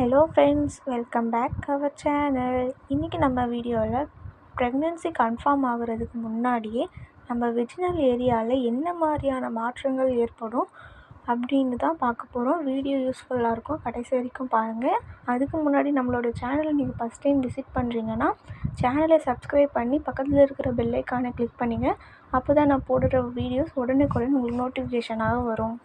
Hello friends welcome back our channel இன்றைக்கி நம்ம வீடியோவில் ப்ரெக்னென்சி கன்ஃபார்ம் ஆகுறதுக்கு முன்னாடியே நம்ம வெஜினல் ஏரியாவில் என்ன மாதிரியான மாற்றங்கள் ஏற்படும் அப்படின்னு தான் பார்க்க போகிறோம் வீடியோ யூஸ்ஃபுல்லாக இருக்கும். கடைசி வரைக்கும் பாருங்கள் அதுக்கு முன்னாடி நம்மளோட சேனலை நீங்கள் ஃபஸ்ட் டைம் விசிட் பண்ணுறீங்கன்னா சேனலை சப்ஸ்கிரைப் பண்ணி பக்கத்தில் இருக்கிற பெல்லைக்கானை கிளிக் பண்ணிங்க. அப்போ தான் நான் போடுற வீடியோஸ் உடனுக்குடன் உங்களுக்கு நோட்டிஃபிகேஷனாக வரும்.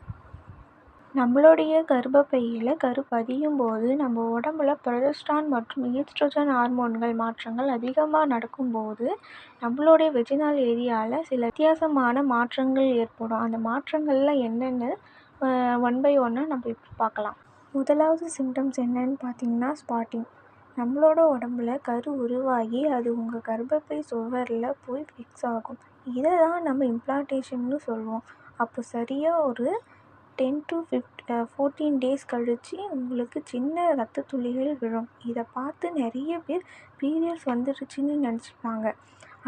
நம்மளுடைய கர்ப்பப்பையில் கரு பதியும் போது நம்ம உடம்புல ப்ரொஜெஸ்ட்ரான் மற்றும் ஈஸ்ட்ரோஜன் ஹார்மோன்கள் மாற்றங்கள் அதிகமாக நடக்கும்போது நம்மளுடைய வெஜினல் ஏரியாவில் சில வித்தியாசமான மாற்றங்கள் ஏற்படும். அந்த மாற்றங்களில் என்னென்னு ஒன் பை ஒன்னாக நம்ம இப்போ பார்க்கலாம். முதலாவது சிம்டம்ஸ் என்னன்னு பார்த்தீங்கன்னா ஸ்பாட்டிங் நம்மளோட உடம்புல கரு உருவாகி அது உங்கள் கர்ப்பப்பை சுவரில் போய் ஃபிக்ஸ் ஆகும். இதை தான் நம்ம இம்ப்ளான்டேஷன்னு சொல்லுவோம் அப்போ சரியாக ஒரு ten to fifteen fourteen days கழித்து உங்களுக்கு சின்ன ரத்த துளிகள் விழும். இதை பார்த்து நிறைய பேர் பீரியட்ஸ் வந்துருச்சுன்னு நினச்சிப்பாங்க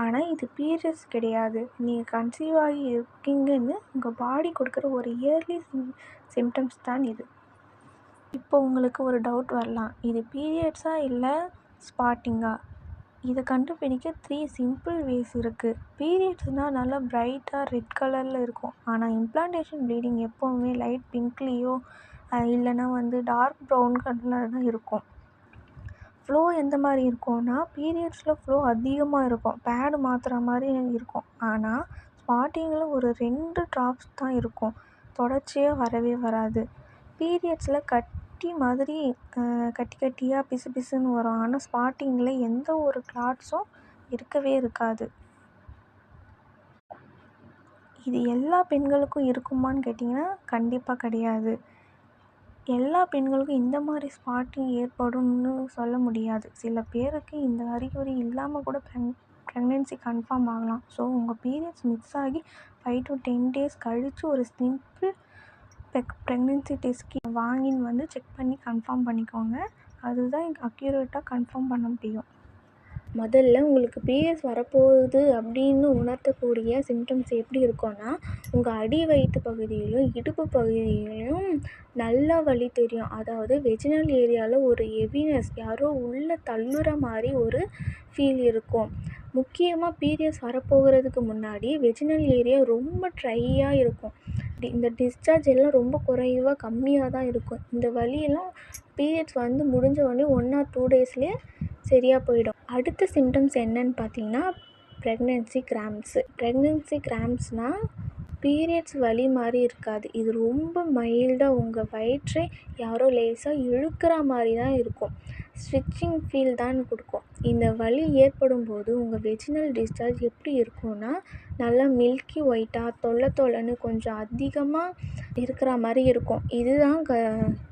ஆனால் இது பீரியட்ஸ் கிடையாது. நீங்கள் கன்சீவ் ஆகி இருக்கீங்கன்னு உங்கள் பாடி கொடுக்குற ஒரு இயர்லி சிம் சிம்டம்ஸ் தான் இது. இப்போ உங்களுக்கு ஒரு டவுட் வரலாம். இது பீரியட்ஸா இல்லை ஸ்பாட்டிங்கா இதை கண்டுபிடிக்க த்ரீ சிம்பிள் வேஸ் இருக்குது பீரியட்ஸ்னால் நல்லா பிரைட்டாக ரெட் கலரில் இருக்கும். ஆனால் இம்ப்ளான்டேஷன் ப்ளீடிங் எப்போவுமே லைட் பிங்க்லேயோ இல்லைன்னா வந்து டார்க் ப்ரௌன் கலரில் தான் இருக்கும். ஃப்ளோ எந்த மாதிரி இருக்கும்னா பீரியட்ஸில் ஃப்ளோ அதிகமாக இருக்கும். பேடு மாற்றுற மாதிரி இருக்கும். ஆனால் ஸ்பாட்டிங்கில் ஒரு ரெண்டு ட்ராப்ஸ் தான் இருக்கும். தொடர்ச்சியாக வரவே வராது. பீரியட்ஸில் கட் கட்டி மாதிரி கட்டி கட்டியாக பிசு பிசுன்னு வரும். ஆனால் ஸ்பாட்டிங்கில் எந்த ஒரு கிளாட்ஸும் இருக்கவே இருக்காது. இது எல்லா பெண்களுக்கும் இருக்குமான்னு கேட்டிங்கன்னா கண்டிப்பாக கிடையாது. எல்லா பெண்களுக்கும் இந்த மாதிரி ஸ்பாட்டிங் ஏற்படும்னு சொல்ல முடியாது. சில பேருக்கு இந்த அறிகுறி இல்லாமல் கூட ப்ரெக் ப்ரெக்னென்சி கன்ஃபார்ம் ஆகலாம். ஸோ உங்கள் பீரியட்ஸ் மிஸ் ஆகி ஃபைவ் டு டென் டேஸ் கழித்து ஒரு சிம்பிள் ப்ரெக் ப்ரெக்னென்சி டெஸ்ட் வாங்கின்னு வந்து செக் பண்ணி கன்ஃபார்ம் பண்ணிக்கோங்க. அதுதான் அக்யூரேட்டாக கன்ஃபார்ம் பண்ண முடியும். முதல்ல உங்களுக்கு பீரியட்ஸ் வரப்போகுது அப்படின்னு உணர்த்தக்கூடிய சிம்டம்ஸ் எப்படி இருக்கும்னா உங்கள் அடி வயிற்று பகுதியிலும் இடுப்பு பகுதியிலும் நல்லா வலி தெரியும். அதாவது வெஜினல் ஏரியாவில் ஒரு ஹெவினஸ் யாரோ உள்ளே தள்ளுற மாதிரி ஒரு ஃபீல் இருக்கும். முக்கியமாக பீரியட்ஸ் வரப்போகிறதுக்கு முன்னாடி வெஜினல் ஏரியா ரொம்ப ட்ரையாக இருக்கும். இந்த டிஸ்சார்ஜ் எல்லாம் ரொம்ப குறைவாக கம்மியாக தான் இருக்கும். இந்த வலியெல்லாம் பீரியட்ஸ் வந்து முடிஞ்ச உடனே ஒன் ஆர் டூ டேஸ்லேயே சரியாக போயிடும். அடுத்த சிம்டம்ஸ் என்னன்னு பார்த்தீங்கன்னா ப்ரெக்னென்சி கிராம்ஸு ப்ரெக்னென்சி கிராம்ஸ்னால் பீரியட்ஸ் வலி மாதிரி இருக்காது. இது ரொம்ப மைல்டாக உங்கள் வயிற்றை யாரோ லேசாக இழுக்கிற மாதிரி தான் இருக்கும். ஸ்ட்ரிச்சிங் ஃபீல் தான் கொடுக்கும். இந்த வலி ஏற்படும் போது உங்கள் வெஜினல் டிஸ்சார்ஜ் எப்படி இருக்கும்னா நல்லா மில்கி ஒயிட்டாக தொல்லை தொல்லைன்னு கொஞ்சம் அதிகமாக இருக்கிற மாதிரி இருக்கும். இதுதான் க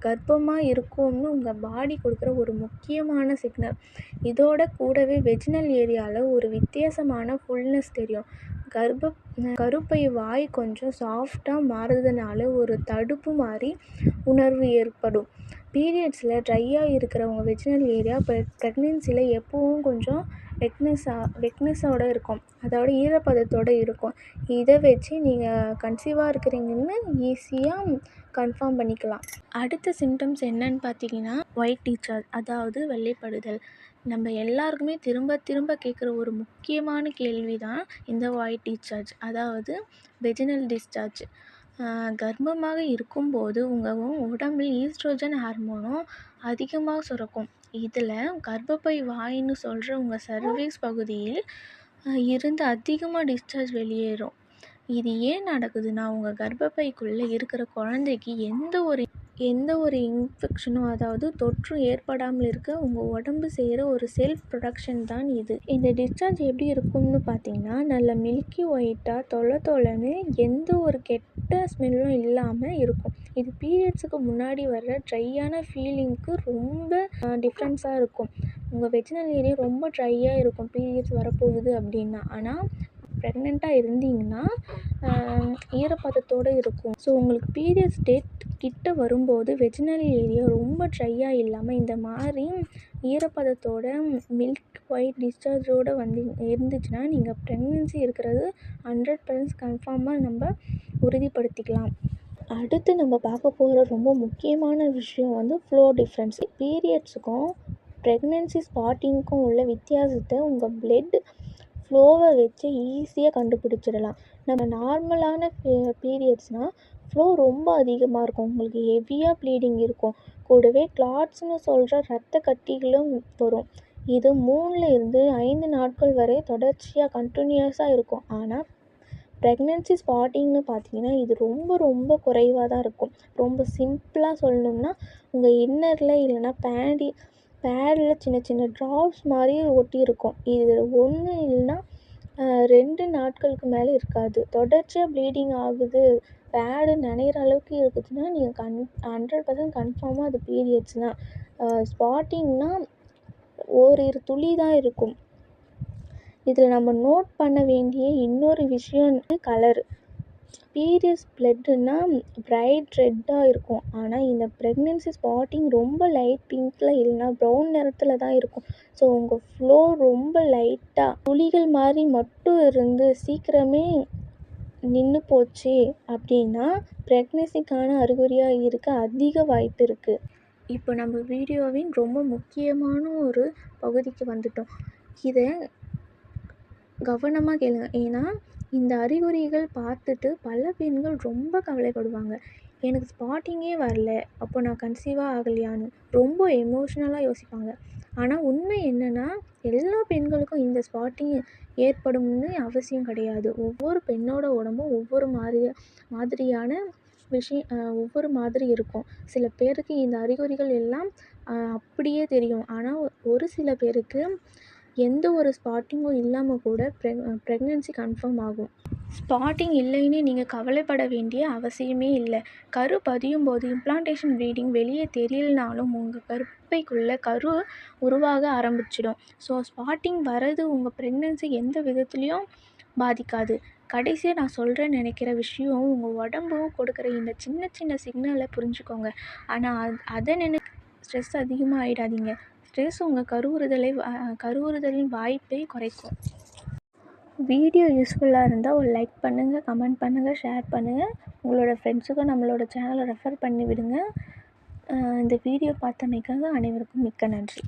கர்ப்பமாக இருக்கும்னு உங்கள் பாடி கொடுக்குற ஒரு முக்கியமான சிக்னல் இதோட கூடவே வெஜினல் ஏரியாவில் ஒரு வித்தியாசமான ஃபுல்னஸ் தெரியும். கர்ப்ப கருப்பை வாய் கொஞ்சம் சாஃப்டாக மாறுறதுனால ஒரு தடுப்பு மாதிரி உணர்வு ஏற்படும். பீரியட்ஸில் ட்ரையாக இருக்கிறவங்க வெஜினல் ஏரியா இப்போ ப்ரெக்னென்சியில் எப்போவும் கொஞ்சம் வெட்னஸாக வெட்னஸோடு இருக்கும். அதோட ஈரப்பதத்தோடு இருக்கும். இதை வச்சு நீங்கள் கன்சீவாக இருக்கிறீங்கன்னு ஈஸியாக கன்ஃபார்ம் பண்ணிக்கலாம். அடுத்த சிம்டம்ஸ் என்னன்னு பார்த்தீங்கன்னா ஒயிட் டீச்சர் அதாவது வெள்ளைப்படுதல். நம்ம எல்லாருக்குமே திரும்ப திரும்ப கேட்குற ஒரு முக்கியமான கேள்வி தான் இந்த ஒயிட் டிஸ்சார்ஜ் அதாவது வெஜினல் டிஸ்சார்ஜ் கர்ப்பமாக இருக்கும்போது உங்கள் உடம்பில் ஈஸ்ட்ரோஜன் ஹார்மோனும் அதிகமாக சுரக்கும். இதில் கர்ப்பப்பை வாய்ன்னு சொல்கிற உங்கள் சர்வீஸ் பகுதியில் இருந்து அதிகமாக டிஸ்சார்ஜ் வெளியேறும். இது ஏன் நடக்குதுன்னா உங்கள் கர்ப்பப்பைக்குள்ளே இருக்கிற குழந்தைக்கு எந்த ஒரு எந்த ஒரு இன்ஃபெக்ஷனும் அதாவது தொற்றும் ஏற்படாமல் இருக்க உங்கள் உடம்பு செய்கிற ஒரு செல்ஃப் ப்ரொடக்ஷன் தான் இது. இந்த டிஸ்சார்ஜ் எப்படி இருக்கும்னு பார்த்தீங்கன்னா நல்ல மில்கி ஒயிட்டாக தொலை தொலைன்னு எந்த ஒரு கெட்ட ஸ்மெல்லும் இல்லாமல் இருக்கும். இது பீரியட்ஸுக்கு முன்னாடி வர்ற ட்ரையான ஃபீலிங்க்கு ரொம்ப டிஃப்ரென்ஸாக இருக்கும். உங்கள் வெஜினல் ஏரியா ரொம்ப ட்ரையாக இருக்கும் பீரியட்ஸ் வரப்போகுது அப்படின்னா. ஆனால் ப்ரெக்னெண்ட்டாக இருந்தீங்கன்னா ஈரப்பதத்தோடு இருக்கும். ஸோ உங்களுக்கு பீரியட்ஸ் டேட் கிட்ட வரும்போது வெஜினரி ஏரியா ரொம்ப ட்ரையாக இல்லாமல் இந்த மாதிரி ஈரப்பதத்தோட மில்க் ஒயிட் டிஸ்சார்ஜோடு வந்து இருந்துச்சுன்னா நீங்கள் ப்ரெக்னென்சி இருக்கிறது ஹண்ட்ரட் பர்சன்ட் கன்ஃபார்மாக நம்ம உறுதிப்படுத்திக்கலாம். அடுத்து நம்ம பார்க்க போகிற ரொம்ப முக்கியமான விஷயம் வந்து ஃப்ளோ டிஃப்ரென்ஸ் பீரியட்ஸுக்கும் ப்ரெக்னென்சி ஸ்பாட்டிங்க்கும் உள்ள வித்தியாசத்தை உங்கள் பிளட் ஃப்ளோவை வச்சு ஈஸியாக கண்டுபிடிச்சிடலாம். நம்ம நார்மலான பீரியட்ஸ்னால் ஃப்ளோ ரொம்ப அதிகமாக இருக்கும். உங்களுக்கு ஹெவியாக ப்ளீடிங் இருக்கும். கூடவே கிளாட்ஸ்னு சொல்கிற ரத்த கட்டிகளும் வரும். இது மூணில் இருந்து ஐந்து நாட்கள் வரை தொடர்ச்சியாக கண்டினியூஸாக இருக்கும். ஆனால் ப்ரெக்னென்சி ஸ்பாட்டிங்னு பார்த்தீங்கன்னா இது ரொம்ப ரொம்ப குறைவாக தான் இருக்கும். ரொம்ப சிம்பிளாக சொல்லணும்னா உங்கள் இன்னரில் இல்லைன்னா பேண்டி பேடில் சின்ன சின்ன ட்ராப்ஸ் மாதிரி ஒட்டியிருக்கும். இது ஒன்று இல்லைன்னா ரெண்டு நாட்களுக்கு மேலே இருக்காது. தொடர்ச்சியாக ப்ளீடிங் ஆகுது பேடு நனைகிற அளவுக்கு இருக்குதுன்னா நீங்கள் கன் ஹண்ட்ரட் பர்சன்ட் கன்ஃபார்மாக அது பீரியட்ஸ் தான். ஸ்பாட்டிங்னால் ஓரிரு துளி தான் இருக்கும். இதில் நம்ம நோட் பண்ண வேண்டிய இன்னொரு விஷயம் கலரு பீரியட்ஸ் ப்ளட்டுன்னா ப்ரைட் ரெட்டாக இருக்கும். ஆனால் இந்த ப்ரெக்னென்சி ஸ்பாட்டிங் ரொம்ப லைட் பிங்க்கில் இல்லைன்னா ப்ரௌன் நிறத்தில் தான் இருக்கும். ஸோ உங்கள் ஃப்ளோ ரொம்ப லைட்டாக துளிகள் மாதிரி மட்டும் இருந்து சீக்கிரமே நின்று போச்சு அப்படின்னா ப்ரெக்னென்சிக்கான அறிகுறியாக இருக்க அதிக வாய்ப்பு இருக்குது இப்போ நம்ம வீடியோவின் ரொம்ப முக்கியமான ஒரு பகுதிக்கு வந்துட்டோம். இதை கவனமாக கேளுங்க. ஏன்னா இந்த அறிகுறிகள் பார்த்துட்டு பல பெண்கள் ரொம்ப கவலைப்படுவாங்க. எனக்கு ஸ்பாட்டிங்கே வரல. அப்போ நான் கன்சீவாக ஆகலையான்னு ரொம்ப எமோஷ்னலாக யோசிப்பாங்க. ஆனால் உண்மை என்னென்னா எல்லா பெண்களுக்கும் இந்த ஸ்பாட்டிங் ஏற்படும்னு அவசியம் கிடையாது. ஒவ்வொரு பெண்ணோட உடம்பும் ஒவ்வொரு மாதிரி மாதிரியான விஷயம் ஒவ்வொரு மாதிரி இருக்கும். சில பேருக்கு இந்த அறிகுறிகள் எல்லாம் அப்படியே தெரியும். ஆனால் ஒரு சில பேருக்கு எந்த ஒரு ஸ்பாட்டிங்கும் இல்லாமல் கூட ப்ரெக் ப்ரெக்னென்சி கன்ஃபார்ம் ஆகும். ஸ்பாட்டிங் இல்லைன்னு நீங்கள் கவலைப்பட வேண்டிய அவசியமே இல்லை. கரு பதியும் போது இம்ப்ளான்டேஷன் ப்ரீடிங் வெளியே தெரியலனாலும் உங்கள் கருப்பைக்குள்ளே கரு உருவாக ஆரம்பிச்சிடும். ஸோ ஸ்பாட்டிங் வர்றது உங்கள் ப்ரெக்னென்சி எந்த விதத்துலேயும் பாதிக்காது. கடைசியாக நான் சொல்கிறேன்னு நினைக்கிற விஷயம் உங்கள் உடம்பும் கொடுக்குற இந்த சின்ன சின்ன சிக்னலை புரிஞ்சுக்கோங்க. ஆனால் அது அதை நினை ஸ்ட்ரெஸ் அதிகமாக ஆகிடாதீங்க ஸ்ட்ரெஸ் உங்கள் கருவுறுதலை கருவுறுதலின் வாய்ப்பை குறைக்கும். வீடியோ யூஸ்ஃபுல்லாக இருந்தால் ஒரு லைக் பண்ணுங்கள் கமெண்ட் பண்ணுங்கள் ஷேர் பண்ணுங்கள் உங்களோட ஃப்ரெண்ட்ஸுக்கும் நம்மளோட சேனலை ரெஃபர் பண்ணி விடுங்க. இந்த வீடியோ பார்த்தமைக்காக அனைவருக்கும் மிக்க நன்றி.